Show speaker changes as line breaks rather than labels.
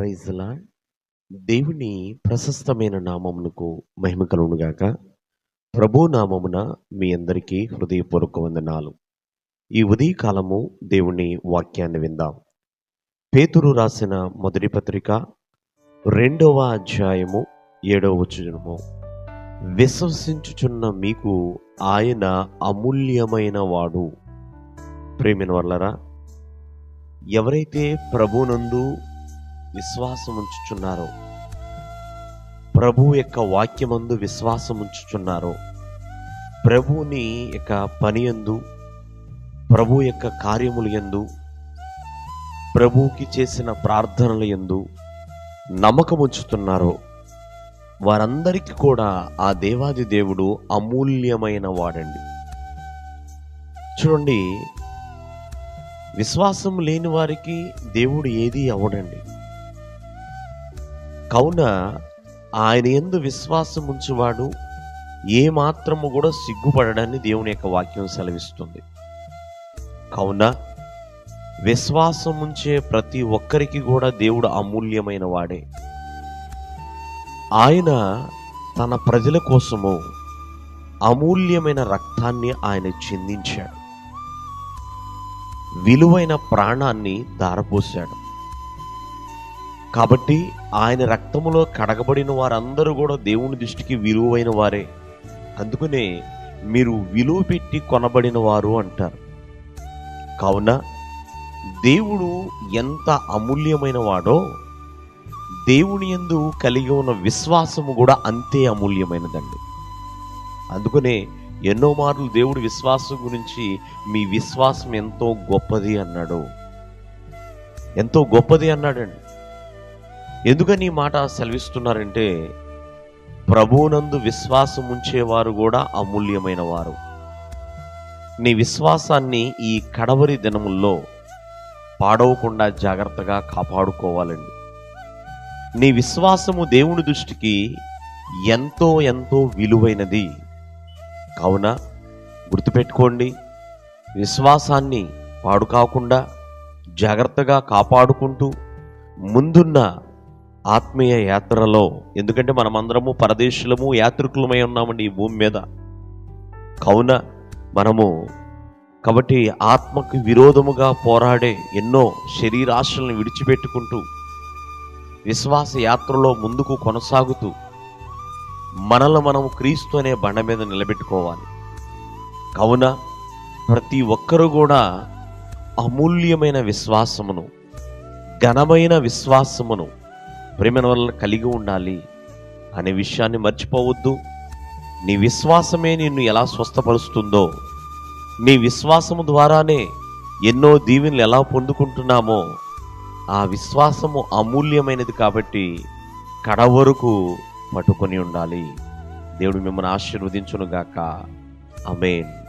ప్రైజ్లా దేవుని ప్రశస్తమైన నామమునకు మహిమ కలుగునుగాక ప్రభు నామమున మీ అందరికీ హృదయపూర్వక వందనాలు. ఈ ఉదయకాలము దేవుని వాక్యాన్ని విందాం. పేతురు రాసిన మొదటి పత్రిక రెండవ అధ్యాయము ఏడవ వచనము. విశ్వసించుచున్న మీకు ఆయన అమూల్యమైన వాడు. ప్రేమిన వల్లరా ఎవరైతే ప్రభునందు విశ్వాసం ఉంచుచున్నారు ప్రభు యొక్క వాక్యమందు విశ్వాసం ఉంచుచున్నారు ప్రభువుని యొక్క పని ఎందు ప్రభు యొక్క కార్యములు ఎందు ప్రభువుకి చేసిన ప్రార్థనలు ఎందు నమ్మకం ఉంచుతున్నారో వారందరికీ కూడా ఆ దేవాది దేవుడు అమూల్యమైన వాడండి. చూడండి విశ్వాసం లేని వారికి దేవుడు ఏది అవడండి కావున ఆయన ఎందు విశ్వాసం ఉంచువాడు ఏ మాత్రము కూడా సిగ్గుపడడాన్ని దేవుని యొక్క వాక్యం సెలవిస్తుంది. కావున విశ్వాసం ఉంచే ప్రతి ఒక్కరికి కూడా దేవుడు అమూల్యమైన వాడే. ఆయన తన ప్రజల కోసము అమూల్యమైన రక్తాన్ని ఆయన చిందించాడు. విలువైన ప్రాణాన్ని దారపోశాడు కాబట్టి ఆయన రక్తములో కడగబడిన వారందరూ కూడా దేవుని దృష్టికి విలువైన వారే. అందుకనే మీరు విలువ పెట్టి కొనబడిన వారు అంటారు. కావున దేవుడు ఎంత అమూల్యమైన వాడో దేవుని యందు కలిగి ఉన్న విశ్వాసము కూడా అంతే అమూల్యమైనదండి. అందుకనే ఎన్నో మార్లు దేవుడి విశ్వాసం గురించి మీ విశ్వాసం ఎంతో గొప్పది అన్నాడు. ఎంతో గొప్పది అన్నాడండి. ఎందుకని ఈ మాట సెలవిస్తున్నారంటే ప్రభువునందు విశ్వాసం ఉంచేవారు కూడా అమూల్యమైన వారు. నీ విశ్వాసాన్ని ఈ కడవరి దినముల్లో పాడవకుండా జాగ్రత్తగా కాపాడుకోవాలండి. నీ విశ్వాసము దేవుని దృష్టికి ఎంతో ఎంతో విలువైనది. కావున గుర్తుపెట్టుకోండి విశ్వాసాన్ని పాడు కాకుండా జాగ్రత్తగా కాపాడుకుంటూ ముందున్న ఆత్మీయ యాత్రలో. ఎందుకంటే మనమందరము పరదేశులము యాత్రికులమై ఉన్నామండి ఈ భూమి మీద. కావున మనము కాబట్టి ఆత్మకు విరోధముగా పోరాడే ఎన్నో శరీరాశలను విడిచిపెట్టుకుంటూ విశ్వాస యాత్రలో ముందుకు కొనసాగుతూ మనల్ని మనము క్రీస్తు అనే బండ మీద నిలబెట్టుకోవాలి. కావున ప్రతి ఒక్కరూ కూడా అమూల్యమైన విశ్వాసమును ఘనమైన విశ్వాసమును ప్రేమ వల్ల కలిగి ఉండాలి అనే విషయాన్ని మర్చిపోవద్దు. నీ విశ్వాసమే నిన్ను ఎలా స్వస్థపరుస్తుందో నీ విశ్వాసము ద్వారానే ఎన్నో దీవెనలు ఎలా పొందుకుంటున్నామో ఆ విశ్వాసము అమూల్యమైనది కాబట్టి కడ వరకు పట్టుకొని ఉండాలి. దేవుడు మిమ్మల్ని ఆశీర్వదించునుగాక. అమేన్